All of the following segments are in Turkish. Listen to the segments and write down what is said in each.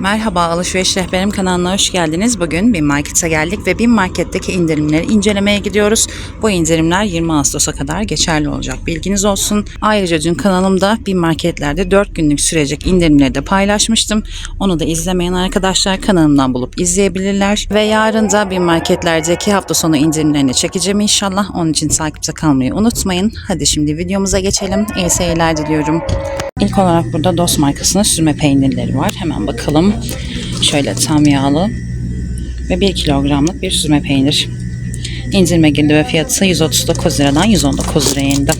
Merhaba Alışveriş Rehberim kanalına hoş geldiniz. Bugün Bin Market'e geldik ve Bin Market'teki indirimleri incelemeye gidiyoruz. Bu indirimler 20 Ağustos'a kadar geçerli olacak. Bilginiz olsun. Ayrıca dün kanalımda Bin Market'lerde 4 günlük sürecek indirimleri de paylaşmıştım. Onu da izlemeyen arkadaşlar kanalımdan bulup izleyebilirler. Ve yarın da Bin Market'lerdeki hafta sonu indirimlerini çekeceğim inşallah. Onun için takipte kalmayı unutmayın. Hadi şimdi videomuza geçelim. İyi seyirler diliyorum. İlk olarak burada Dost markasının süzme peynirleri var. Hemen bakalım. Şöyle tam yağlı ve 1 kilogramlık bir süzme peynir. İndirime girdi ve fiyatı 139 liradan 119 liraya indi.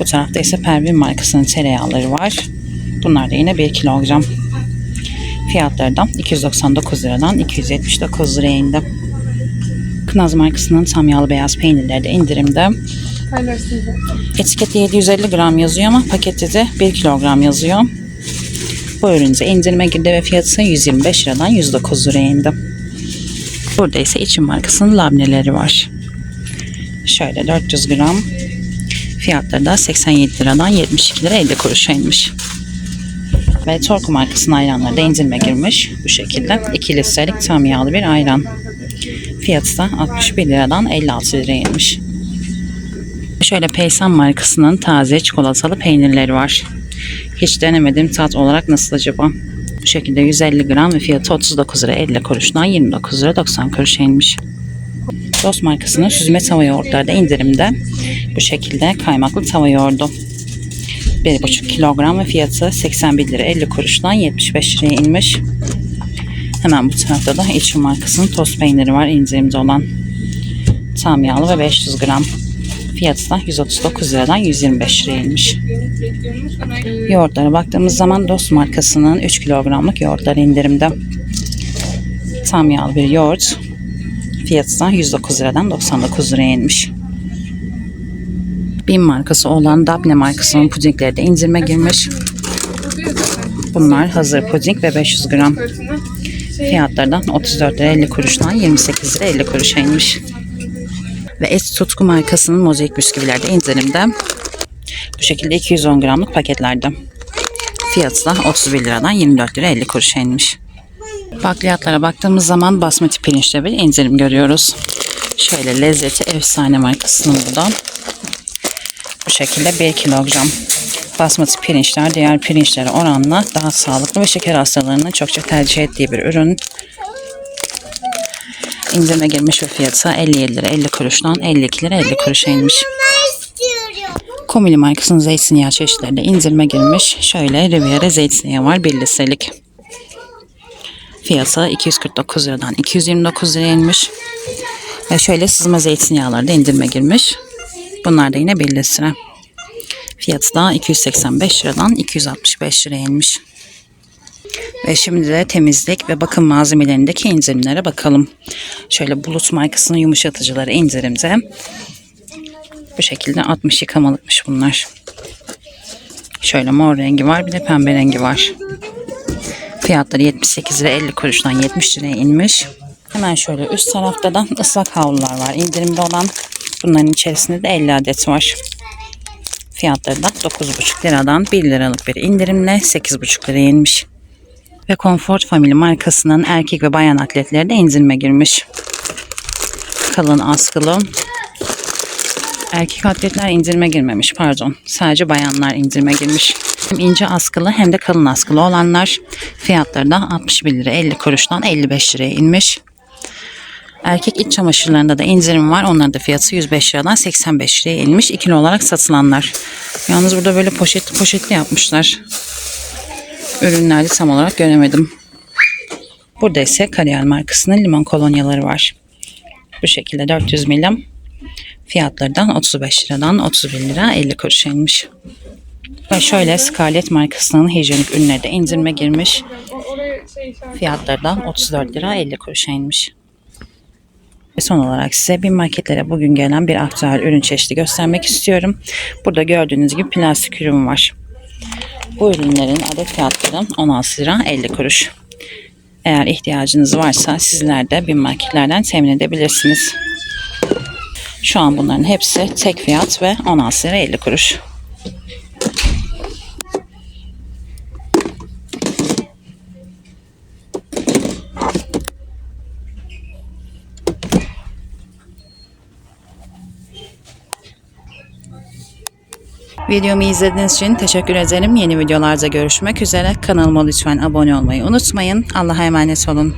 Bu tarafta ise Pervin markasının tereyağları var. Bunlar da yine 1 kilogram. Fiyatları da 299 liradan 279 liraya indi. Kınaz markasının tam yağlı beyaz peynirleri de indirimde. Etikette 750 gram yazıyor ama pakette de 1 kilogram yazıyor. Bu üründe indirime girdi ve fiyatı 125 liradan 109 liraya indi. Burada ise için markasının labneleri var. Şöyle 400 gram. Fiyatları da 87 liradan 72 lira 50 kuruşa inmiş. Ve Torku markasının ayranları da indirime girmiş. Bu şekilde 2 litrelik tam yağlı bir ayran. Fiyatı da 61 liradan 56 liraya inmiş. Şöyle Peysan markasının taze çikolatalı peynirleri var. Hiç denemedim tat olarak nasıl acaba? Bu şekilde 150 gram ve fiyatı 39 lira 50 kuruştan 29 lira 90 kuruşa inmiş. Dost markasının süzme tava yoğurtları da indirimde. Bu şekilde kaymaklı tava yoğurdu. 1,5 kilogram ve fiyatı 81 lira 50 kuruştan 75 liraya inmiş. Hemen bu tarafta da İçin markasının tost peyniri var indirimde olan. Tam yağlı ve 500 gram. Fiyatı da 139 liradan 125 liraya inmiş. Yoğurtlara baktığımız zaman Dost markasının 3 kilogramlık yoğurtları indirimde. Tam yağlı bir yoğurt. Fiyatı da 109 liradan 99 liraya inmiş. Bin markası olan Dabne markasının pudingleri de indirime girmiş. Bunlar hazır puding ve 500 gram. Fiyatlardan 34 lira 50 kuruştan 28 lira 50 kuruşa inmiş. Ve Et Tutku markasının mozaik bisküvileri de indirimde. Bu şekilde 210 gramlık paketlerde. Fiyatı da 31 liradan 24 lira 50 kuruşa inmiş. Bakliyatlara baktığımız zaman basmati pirinçte bir indirim görüyoruz. Şöyle lezzeti efsane markasının bu da. Bu şekilde 1 kilogram. Basmati pirinçler diğer pirinçlere oranla daha sağlıklı ve şeker hastalarının çokça tercih ettiği bir ürün. İndirime girmiş ve fiyatı 57 lira 50 kuruştan 52 lira 50 kuruşa inmiş. Komili markasının zeytinyağı çeşitleri de indirime girmiş. Şöyle Riviera zeytinyağı var 1 litrelik. Fiyatı 249 liradan 229 liraya inmiş. Ve şöyle sızma zeytinyağları da indirime girmiş. Bunlar da yine 1 litre. Fiyatı da 285 liradan 265 liraya inmiş. Ve şimdi de temizlik ve bakım malzemelerindeki indirimlere bakalım. Şöyle Bulut markasının yumuşatıcıları indirimde. Bu şekilde 60 yıkamalıkmış bunlar. Şöyle mor rengi var bir de pembe rengi var. Fiyatları 78 lira 50 kuruştan 70 liraya inmiş. Hemen şöyle üst tarafta da ıslak havlular var. İndirimde olan bunların içerisinde de 50 adet var. Fiyatları da 9,5 liradan 1 liralık bir indirimle 8,5 liraya inmiş. Ve Comfort Family markasının erkek ve bayan atletleri de indirime girmiş. Kalın askılı. Erkek atletler indirime girmemiş pardon. Sadece bayanlar indirime girmiş. Hem ince askılı hem de kalın askılı olanlar fiyatları da 61 lira 50 kuruştan 55 liraya inmiş. Erkek iç çamaşırlarında da indirim var. Onların da fiyatı 105 liradan 85 liraya inmiş. İkili olarak satılanlar. Yalnız burada böyle poşet poşetli yapmışlar. Ürünlerde tam olarak göremedim. Burada ise Kariyer markasının limon kolonyaları var. Bu şekilde 400 milim. Fiyatlardan 35 liradan 31 lira 50 kuruşa inmiş. Ve şöyle Scarlett markasının hijyenik ürünleri de indirime girmiş. Fiyatlardan 34 lira 50 kuruşa inmiş. Ve son olarak size bir marketlere bugün gelen bir aktüel ürün çeşidi göstermek istiyorum. Burada gördüğünüz gibi plastik ürün var. Bu ürünlerin adet fiyatları 16 lira 50 kuruş. Eğer ihtiyacınız varsa sizler de bin marketlerden temin edebilirsiniz. Şu an bunların hepsi tek fiyat ve 16 lira 50 kuruş. Videomu izlediğiniz için teşekkür ederim. Yeni videolarda görüşmek üzere. Kanalıma lütfen abone olmayı unutmayın. Allah'a emanet olun.